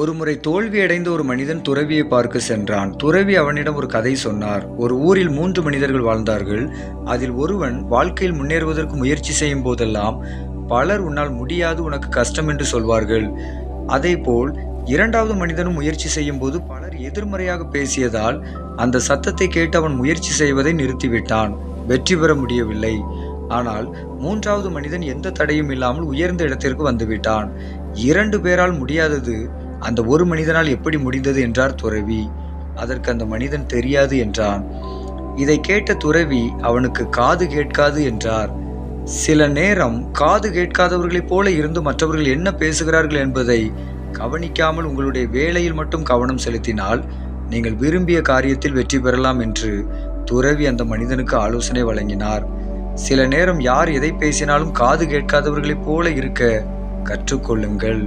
ஒருமுறை தோல்வியடைந்த ஒரு மனிதன் துறவியை பார்க்க சென்றான். துறவி அவனிடம் ஒரு கதை சொன்னார். ஒரு ஊரில் மூன்று மனிதர்கள் வாழ்ந்தார்கள். அதில் ஒருவன் வாழ்க்கையில் முன்னேறுவதற்கு முயற்சி செய்யும் போதெல்லாம் பலர் உன்னால் முடியாது உனக்கு கஷ்டம் என்று சொல்வார்கள். அதேபோல் இரண்டாவது மனிதனும் முயற்சி செய்யும் போது பலர் எதிர்மறையாக பேசியதால் அந்த சத்தத்தை கேட்டு அவன் முயற்சி செய்வதை நிறுத்திவிட்டான். வெற்றி பெற முடியவில்லை. ஆனால் மூன்றாவது மனிதன் எந்த தடையும் இல்லாமல் உயர்ந்த இடத்திற்கு வந்துவிட்டான். இரண்டு பேரால் முடியாதது அந்த ஒரு மனிதனால் எப்படி முடிந்தது என்றார் துறவி. அதற்கு அந்த மனிதன் தெரியாது என்றான். இதை கேட்ட துறவி அவனுக்கு காது கேட்காது என்றார். சில நேரம் காது கேட்காதவர்களைப் போல இருந்து மற்றவர்கள் என்ன பேசுகிறார்கள் என்பதை கவனிக்காமல் உங்களுடைய வேலையில் மட்டும் கவனம் செலுத்தினால் நீங்கள் விரும்பிய காரியத்தில் வெற்றி பெறலாம் என்று துறவி அந்த மனிதனுக்கு ஆலோசனை வழங்கினார். சில நேரம் யார் எதை பேசினாலும் காது கேட்காதவர்களைப் போல இருக்க கற்றுக்கொள்ளுங்கள்.